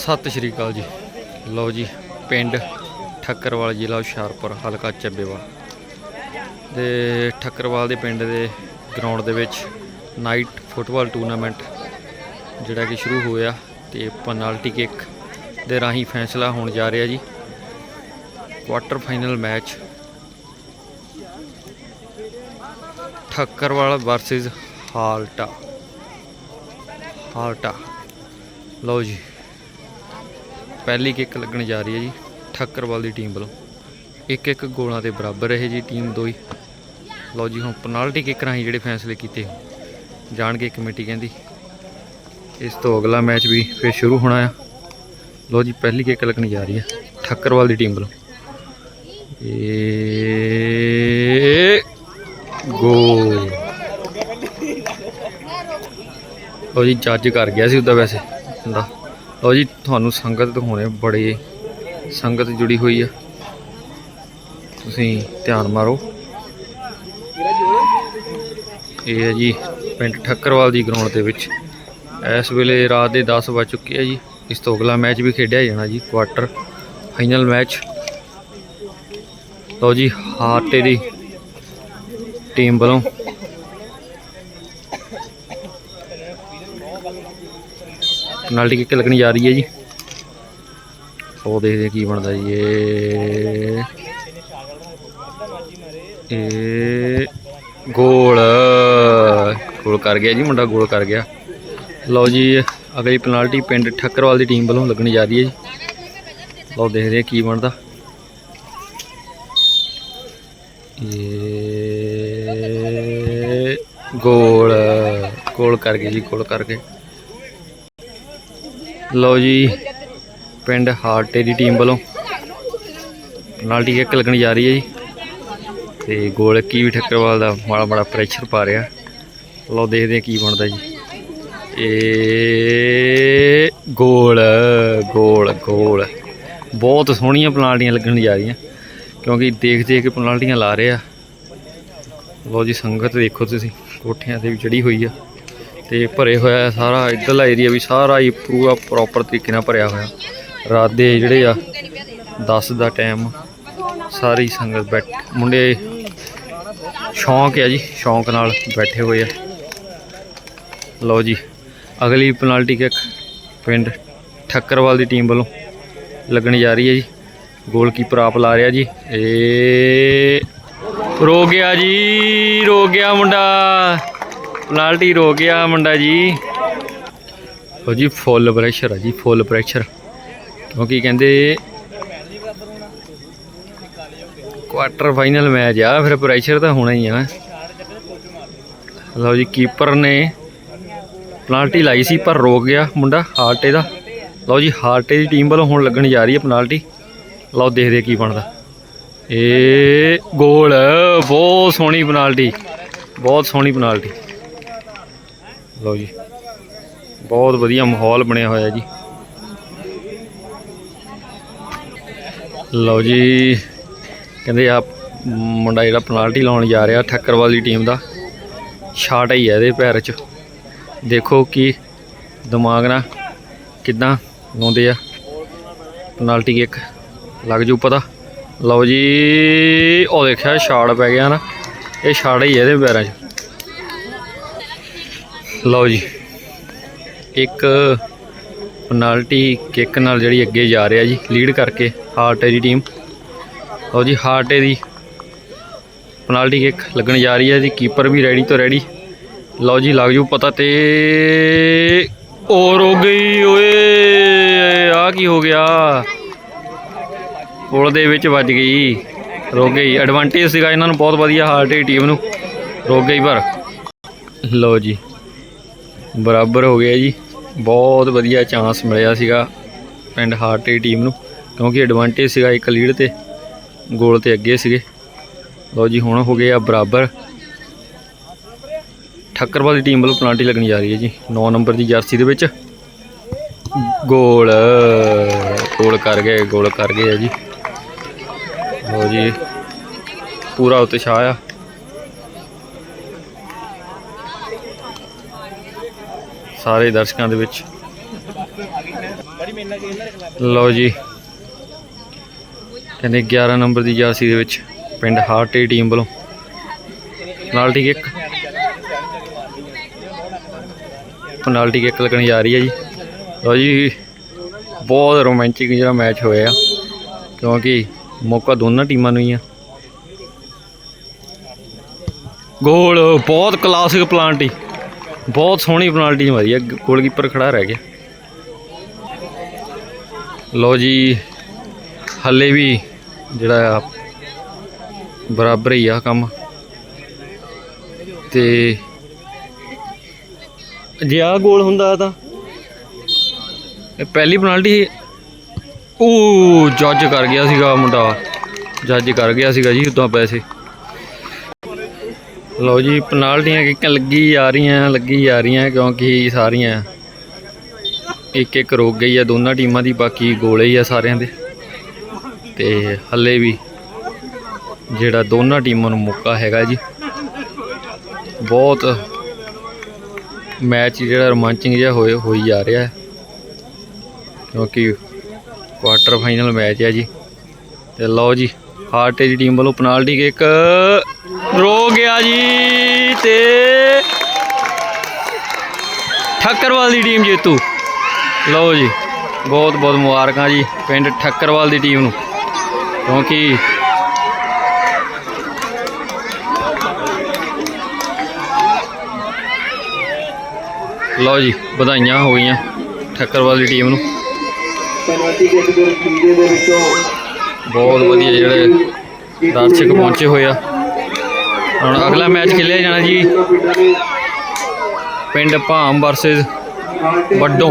ਸਤਿ ਸ਼੍ਰੀ ਅਕਾਲ ਜੀ। ਲਓ ਜੀ, ਪਿੰਡ ਠੱਕਰਵਾਲ ਜ਼ਿਲ੍ਹਾ ਹੁਸ਼ਿਆਰਪੁਰ, ਹਲਕਾ ਚੱਬੇਵਾਲ। ਦੇ ਠੱਕਰਵਾਲ ਦੇ ਪਿੰਡ ਦੇ ਗਰਾਊਂਡ ਦੇ ਵਿੱਚ ਨਾਈਟ ਫੁੱਟਬਾਲ ਟੂਰਨਾਮੈਂਟ ਜਿਹੜਾ ਕਿ ਸ਼ੁਰੂ ਹੋਇਆ ਤੇ ਪੈਨਲਟੀ ਕਿੱਕ ਦੇ ਰਾਹੀਂ ਫੈਸਲਾ ਹੋਣ ਜਾ ਰਿਹਾ ਜੀ। Quarter final match Thakkarwal versus Halta. Halta. ਲਓ ਜੀ। ਪਹਿਲੀ ਕਿੱਕ ਲੱਗਣ ਜਾ ਰਹੀ ਹੈ ਜੀ, ਠੱਕਰਵਾਲ ਦੀ ਟੀਮ ਵੱਲੋਂ। ਇੱਕ ਇੱਕ ਗੋਲਾਂ ਦੇ ਬਰਾਬਰ ਰਹੇ ਜੀ ਟੀਮ ਦੋਈ ਲਓ ਜੀ, ਹੁਣ ਪੈਨਲਟੀ ਕਿੱਕ ਰਾਹੀਂ ਜਿਹੜੇ ਫੈਸਲੇ ਕੀਤੇ ਜਾਣਗੇ ਕਮੇਟੀ ਕਹਿੰਦੀ। ਇਸ ਤੋਂ ਅਗਲਾ ਮੈਚ ਵੀ ਫਿਰ ਸ਼ੁਰੂ ਹੋਣਾ ਆ। ਲਓ ਜੀ, ਪਹਿਲੀ ਕਿੱਕ ਲੱਗਣ ਜਾ ਰਹੀ ਹੈ, ਠੱਕਰਵਾਲ ਦੀ ਟੀਮ ਵੱਲੋਂ। ਇਹ ਗੋਲ। ਲਓ ਜੀ, ਜੱਜ ਕਰ ਗਿਆ ਸੀ ਉਹਦਾ ਵੈਸੇ। ਹੁੰਦਾ। ਲਓ ਜੀ, ਤੁਹਾਨੂੰ ਸੰਗਤ ਦਿਖਾਉਣੇ ਬੜੇ ਸੰਗਤ ਜੁੜੀ ਹੋਈ ਆ। ਤੁਸੀਂ ਧਿਆਨ ਮਾਰੋ। ਇਹ ਹੈ ਜੀ, ਪਿੰਡ ਠੱਕਰਵਾਲ ਦੀ ਗਰਾਊਂਡ ਦੇ ਵਿੱਚ। ਇਸ ਵੇਲੇ ਰਾਤ ਦੇ 10 ਵੱਜ ਚੁੱਕੇ ਆ ਜੀ। ਇਸ ਤੋਂ ਅਗਲਾ ਮੈਚ ਵੀ ਖੇਡਿਆ ਜਾਣਾ ਜੀ ਕੁਆਟਰ ਫਾਈਨਲ ਮੈਚ। ਲਓ ਜੀ ਹਾਰਟੇ ਦੀ ਟੀਮ ਵੱਲੋਂ ਪੈਨਲਟੀ ਕਿੱਕ ਲੱਗਣੀ ਜਾ ਰਹੀ ਹੈ ਜੀ। ਉਹ ਦੇਖਦੇ ਹਾਂ ਕੀ ਬਣਦਾ ਜੀ। ਇਹ ਇਹ ਗੋਲ। ਗੋਲ ਕਰ ਗਿਆ ਜੀ, ਮੁੰਡਾ ਗੋਲ ਕਰ ਗਿਆ। ਲਓ ਜੀ ਅਗਲੀ ਪੈਨਲਟੀ ਪਿੰਡ ਠੱਕਰਵਾਲ ਦੀ ਟੀਮ ਵੱਲੋਂ ਲੱਗਣੀ ਜਾ ਰਹੀ ਹੈ ਜੀ। ਲਓ ਦੇਖਦੇ ਹਾਂ ਕੀ ਬਣਦਾ। ਇਹ ਗੋਲ। ਗੋਲ ਕਰ ਗਏ ਜੀ, ਗੋਲ ਕਰ ਗਏ। ਲਓ ਜੀ, ਪਿੰਡ ਹਾਰਟੇ ਦੀ ਟੀਮ ਵੱਲੋਂ। ਪੈਨਲਟੀ ਕਿੱਕ ਲੱਗਣ ਜਾ ਰਹੀ ਹੈ ਜੀ। ਤੇ ਗੋਲ ਕੀ ਵੀ ਠੱਕਰਵਾਲ ਦਾ ਮਾੜਾ ਮਾੜਾ ਪ੍ਰੈਸ਼ਰ ਪਾ ਰਿਹਾ। ਲਓ ਦੇਖਦੇ ਹਾਂ ਕੀ ਬਣਦਾ ਜੀ। ਇਹ ਗੋਲ ਗੋਲ ਗੋਲ। ਬਹੁਤ ਸੋਹਣੀਆਂ ਪਨਾਲਟੀਆਂ ਲੱਗਣ ਜਾ ਰਹੀਆਂ। ਕਿਉਂਕਿ ਦੇਖ ਦੇਖ ਕੇ ਪਨਾਲਟੀਆਂ ਲਾ ਰਹੇ ਆ। ਲਓ ਜੀ, ਸੰਗਤ ਦੇਖੋ ਤੁਸੀਂ, ਕੋਠਿਆਂ ਤੇ ਵੀ ਚੜੀ ਹੋਈ ਆ। ਤੇ ਭਰੇ ਹੋਇਆ ਹੈ ਸਾਰਾ, ਇੱਧਰਲਾ ਏਰੀਆ ਵੀ ਸਾਰਾ ਹੀ ਪੂਰਾ ਪ੍ਰੋਪਰ ਤਰੀਕੇ ਨਾਲ ਭਰਿਆ ਹੋਇਆ। ਰਾਤ ਦੇ ਜਿਹੜੇ ਆ 10 ਦਾ ਟਾਈਮ ਸਾਰੀ ਸੰਗਤ ਬੈਠ, ਮੁੰਡੇ ਸ਼ੌਂਕ ਹੈ ਜੀ, ਸ਼ੌਂਕ ਨਾਲ ਬੈਠੇ ਹੋਏ ਆ। ਲਓ ਜੀ, ਅਗਲੀ ਪੈਨਲਟੀ ਕਿੱਕ ਪਿੰਡ ਠੱਕਰਵਾਲ ਦੀ ਟੀਮ ਵੱਲੋਂ ਲੱਗਣ ਜਾ ਰਹੀ ਹੈ ਜੀ। ਗੋਲਕੀਪਰ ਆਪ ਲਾ ਰਿਹਾ ਜੀ ਏ ਰੋ ਗਿਆ ਜੀ, ਰੋ ਗਿਆ ਮੁੰਡਾ। ਪੈਨਲਟੀ ਰੋ ਗਿਆ ਮੁੰਡਾ ਜੀ। ਉਹ ਜੀ ਫੁੱਲ ਪ੍ਰੈਸ਼ਰ ਆ ਜੀ ਫੁੱਲ ਪ੍ਰੈਸ਼ਰ ਕਿਉਂਕਿ ਕਹਿੰਦੇ ਕੁਆਟਰ ਫਾਈਨਲ ਮੈਚ ਆ, ਫਿਰ ਪ੍ਰੈਸ਼ਰ ਤਾਂ ਹੋਣਾ ਹੀ ਆ। ਲਓ ਜੀ ਕੀਪਰ ਨੇ ਪੈਨਲਟੀ ਲਾਈ ਸੀ, ਪਰ ਰੋਕ ਗਿਆ ਮੁੰਡਾ, ਹਾਰਟੇ ਦਾ। ਲਓ ਜੀ, ਹਾਰਟੇ ਦੀ ਟੀਮ ਵੱਲੋਂ ਹੁਣ ਲੱਗਣ ਜਾ ਰਹੀ ਹੈ ਪੈਨਾਲਟੀ ਲਓ, ਦੇਖਦੇ ਕੀ ਬਣਦਾ। ਇਹ ਗੋਲ ਬਹੁਤ ਸੋਹਣੀ ਪੈਨਲਟੀ ਬਹੁਤ ਸੋਹਣੀ ਪੈਨਲਟੀ ਲਓ ਜੀ। ਬਹੁਤ ਵਧੀਆ ਮਾਹੌਲ ਬਣਿਆ ਹੋਇਆ ਜੀ। ਲਓ ਜੀ, ਕਹਿੰਦੇ ਆ ਮੁੰਡਾ ਜਿਹੜਾ ਪੈਨਲਟੀ ਲਾਉਣ ਜਾ ਰਿਹਾ ਠੱਕਰਵਾਲ ਦੀ ਟੀਮ ਦਾ। ਸ਼ਾਟ ਹੀ ਹੈ ਇਹਦੇ ਪੈਰ 'ਚ। ਦੇਖੋ ਕਿ ਦਿਮਾਗ ਨਾਲ ਕਿਦਾਂ ਲਾਉਂਦੇ ਆ। ਪੈਨਲਟੀ ਇੱਕ ਲੱਗ ਜੂ ਪਤਾ। ਲਓ ਜੀ, ਉਹ ਦੇਖਿਆ ਛਾੜ ਪੈ ਗਿਆ ਨਾ। ਇਹ ਛਾੜ ਹੀ ਹੈ ਇਹਦੇ ਪੈਰਾਂ 'ਚ। ਲਓ ਜੀ। ਇੱਕ ਪੈਨਲਟੀ ਕਿੱਕ ਨਾਲ ਜਿਹੜੀ ਅੱਗੇ ਜਾ ਰਿਹਾ ਜੀ ਲੀਡ ਕਰਕੇ ਹਾਰਟੇ ਦੀ ਟੀਮ ਲਓ ਜੀ ਹਾਰਟੇ ਦੀ ਪੈਨਲਟੀ ਕਿੱਕ ਲੱਗਣ ਜਾ ਰਹੀ ਹੈ ਜੀ ਕੀਪਰ ਵੀ ਰੈਡੀ ਤੋਂ ਰੈਡੀ ਲਓ ਜੀ, ਲੱਗ ਜੂ ਪਤਾ ਤੇ ਔਰ ਹੋ ਗਈ, ਓਏ ਆ ਕੀ ਹੋ ਗਿਆ? ਪੁਲ ਦੇ ਵਿੱਚ ਵੱਜ ਗਈ। ਰੁਕ ਗਈ ਐਡਵਾਂਟੇਜ ਸੀਗਾ ਇਹਨਾਂ ਨੂੰ, ਬਹੁਤ ਵਧੀਆ ਹਾਰਟੇ ਟੀਮ ਨੂੰ। ਰੋਕ ਗਈ ਪਰ। ਲਓ ਜੀ। ਬਰਾਬਰ ਹੋ ਗਿਆ ਜੀ। ਬਹੁਤ ਵਧੀਆ ਚਾਂਸ ਮਿਲਿਆ ਸੀਗਾ ਪਿੰਡ ਹਾਰਟੇ ਟੀਮ ਨੂੰ, ਕਿਉਂਕਿ ਐਡਵਾਂਟੇਜ ਸੀਗਾ ਇੱਕ ਲੀਡ ਤੇ ਗੋਲ ਤੇ ਅੱਗੇ ਸੀਗੇ। ਲਓ ਜੀ, ਹੁਣ ਹੋ ਗਏ ਆ ਬਰਾਬਰ। ਠੱਕਰਵਾਲ ਦੀ ਟੀਮ ਵੱਲੋਂ ਪਲਾਂਟੀ ਲੱਗਣੀ ਜਾ ਰਹੀ ਹੈ ਜੀ। 9 ਨੰਬਰ ਦੀ ਜਰਸੀ ਦੇ ਵਿੱਚ। ਗੋਲ ਗੋਲ ਕਰ ਗਏ ਗੋਲ ਕਰ ਗਏ ਆ ਜੀ। ਲਓ ਜੀ, ਪੂਰਾ ਉਤਸ਼ਾਹ ਆ। ਸਾਰੇ ਦਰਸ਼ਕਾਂ ਦੇ ਵਿੱਚ। ਲਓ ਜੀ। ਕਹਿੰਦੇ 11 ਨੰਬਰ ਦੀ ਜਰਸੀ ਦੇ ਵਿੱਚ ਪਿੰਡ ਹਾਰਟੇ ਟੀਮ ਵੱਲੋਂ। ਪੈਨਾਲਟੀ ਕਿੱਕ ਪੈਨਾਲਟੀ ਕਿੱਕ ਲੱਗਣ ਜਾ ਰਹੀ ਹੈ ਜੀ। ਲਓ ਜੀ, ਬਹੁਤ ਰੋਮਾਂਚਿਕ ਜਿਹੜਾ ਮੈਚ ਹੋਇਆ ਕਿਉਂਕਿ ਮੌਕਾ ਦੋਨਾਂ ਟੀਮਾਂ ਨੂੰ ਹੀ ਆ। ਗੋਲ, ਬਹੁਤ ਕਲਾਸਿਕ ਪਲਾਂਟ ਹੀ। ਬਹੁਤ ਸੋਹਣੀ ਪਲਾਂਟੀ ਮਾਰੀ ਆ ਗੋਲਕੀਪਰ ਖੜਾ ਰਹਿ ਗਿਆ। ਲਓ ਜੀ, ਹੱਲੇ ਵੀ ਜਿਹੜਾ ਆ ਬਰਾਬਰ ਹੀ ਆ ਕੰਮ। ਤੇ ਜੇ ਆ ਗੋਲ ਹੁੰਦਾ ਤਾਂ ਇਹ ਪਹਿਲੀ ਪੈਨਲਟੀ ਉਹ ਜੱਜ ਕਰ ਗਿਆ ਸੀਗਾ ਮੁੰਡਾ। ਜੱਜ ਕਰ ਗਿਆ ਸੀਗਾ ਜੀ, ਉਦੋਂ ਪੈਸੇ। ਲਓ ਜੀ, ਪੈਨਲਟੀਆਂ ਕਿੱਕਾਂ ਲੱਗੀ ਆ ਰਹੀਆਂ, ਲੱਗੀ ਆ ਰਹੀਆਂ ਕਿਉਂਕਿ ਸਾਰੀਆਂ ਇੱਕ ਇੱਕ ਰੋਕ ਗਈ ਆ, ਦੋਨਾਂ ਟੀਮਾਂ ਦੀ, ਬਾਕੀ ਗੋਲੇ ਹੀ ਆ ਸਾਰਿਆਂ ਦੇ। ਤੇ ਹੱਲੇ ਵੀ ਜਿਹੜਾ ਦੋਨਾਂ ਟੀਮਾਂ ਨੂੰ ਮੌਕਾ ਹੈਗਾ ਜੀ, ਬਹੁਤ ਮੈਚ ਜਿਹੜਾ ਰੋਮਾਂਚਿੰਗ ਜਿਹਾ ਹੋਏ ਹੋਈ ਜਾ ਰਿਹਾ ਹੈ। ਕਿਉਂਕਿ ਕੁਆਟਰ ਫਾਈਨਲ ਮੈਚ ਹੈ ਜੀ। ਤੇ ਲਓ ਜੀ ਹਾਰਟੇਜ ਟੀਮ ਵੱਲੋਂ ਪੈਨਾਲਟੀ ਕਿੱਕ ਰੋ ਗਿਆ ਜੀ ਤੇ ਠੱਕਰਵਾਲ ਦੀ ਟੀਮ ਜੇਤੂ। ਲਓ ਜੀ, ਬਹੁਤ ਬਹੁਤ ਮੁਬਾਰਕਾਂ ਜੀ ਪਿੰਡ ਠੱਕਰਵਾਲ ਦੀ ਟੀਮ ਨੂੰ। ਕਿਉਂਕਿ ਲਓ ਜੀ, ਵਧਾਈਆਂ ਹੋ ਗਈਆਂ ਠੱਕਰਵਾਲ ਦੀ ਟੀਮ ਨੂੰ। ਬਹੁਤ ਵਧੀਆ ਜਿਹੜੇ ਦਰਸ਼ਕ ਪਹੁੰਚੇ ਹੋਏ ਆ। ਹੁਣ ਅਗਲਾ ਮੈਚ ਖੇਲਿਆ ਜਾਣਾ ਜੀ ਪਿੰਡ ਭਾਮ ਵਰਸਸ ਹਾਰਟੇ ਵੱਡੋਂ।